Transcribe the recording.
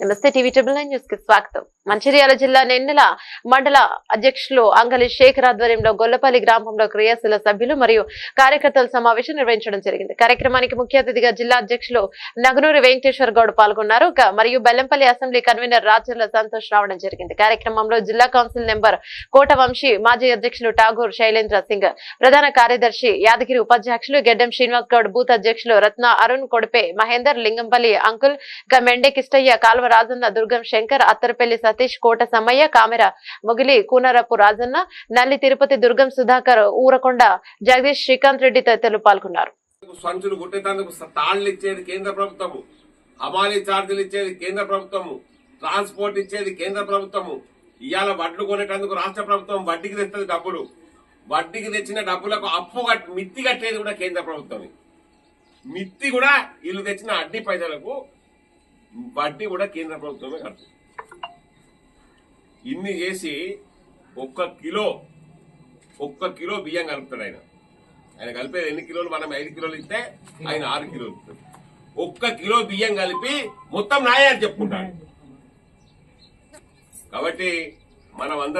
నమస్తే TV triple nine న్యూస్కి స్వాగతం. మంచిర్యాల జిల్లా నెన్నెల మండల అధ్యక్షులు అంగలి శేఖర్ ఆధ్వర్యంలో గొల్లపల్లి గ్రామంలో క్రియాశీల సభ్యులు మరియు కార్యకర్తల సమావేశం నిర్వహించడం జరిగింది. కార్యక్రమానికి ముఖ్య అతిథిగా జిల్లా అధ్యక్షులు నగనూరి వెంకటేశ్వర గౌడ్ పాల్గొన్నారు. మరియు బెల్లంపల్లి అసెంబ్లీ కన్వీనర్ రాజర్ల సంతోష్ రావడం జరిగింది. కార్యక్రమంలో జిల్లా కౌన్సిల్ నెంబర్ కోట వంశీ మాజీ అధ్యక్షులు ఠాగూర్ శైలేంద్ర సింగ్ ప్రధాన కార్యదర్శి యాదగిరి ఉపాధ్యక్షులు గెడ్డం శ్రీనివాస్ గౌడ్ బూత్ అధ్యక్షులు రత్న అరుణ్ కొడిపే మహేందర్ లింగంపల్లి అంకుల్ క మెండే కిష్టయ్య కాల్వ రాజన్న దుర్గం శంకర్ అత్తరపల్లి సతీష్ కోట సమ్మయ్య కామెర ముగిలి కూనరపు రాజన్న నల్లి తిరుపతి దుర్గం సుధాకర్ ఊరకొండ జగదీష్ శ్రీకాంత్ రెడ్డి తదితరులు పాల్గొన్నారు. సంచులు కుట్టేందుకు తాళ్ళు ఇచ్చేది కేంద్ర ప్రభుత్వము. హమాలీ ఛార్జీలు ఇచ్చేది కేంద్ర ప్రభుత్వము. ట్రాన్స్పోర్ట్ ఇచ్చేది కేంద్ర ప్రభుత్వము. ఇవాళ వడ్లు కొనేటందుకు రాష్ట్ర ప్రభుత్వం వడ్డీకి తెస్తుంది డబ్బులు. వడ్డీకి తెచ్చిన డబ్బులకు అప్పు మిత్తి కట్టేది కూడా కేంద్ర ప్రభుత్వమే. మిత్తి కూడా వీళ్ళు తెచ్చిన అడ్డి పైసలకు వడ్డీ కూడా కేంద్ర ప్రభుత్వమే కడుతుంది. ఇన్ని చేసి ఒక్క కిలో ఒక్క కిలో బియ్యం కలుపుతాడు ఆయన. ఆయన కలిపేది ఎన్ని కిలోలు? మనం ఐదు కిలోలు ఇస్తే ఆయన ఆరు కిలోలు ఇస్తాడు. ఒక్క కిలో బియ్యం కలిపి మొత్తం నాయని చెప్పుకుంటాడు. కాబట్టి మనం అందరం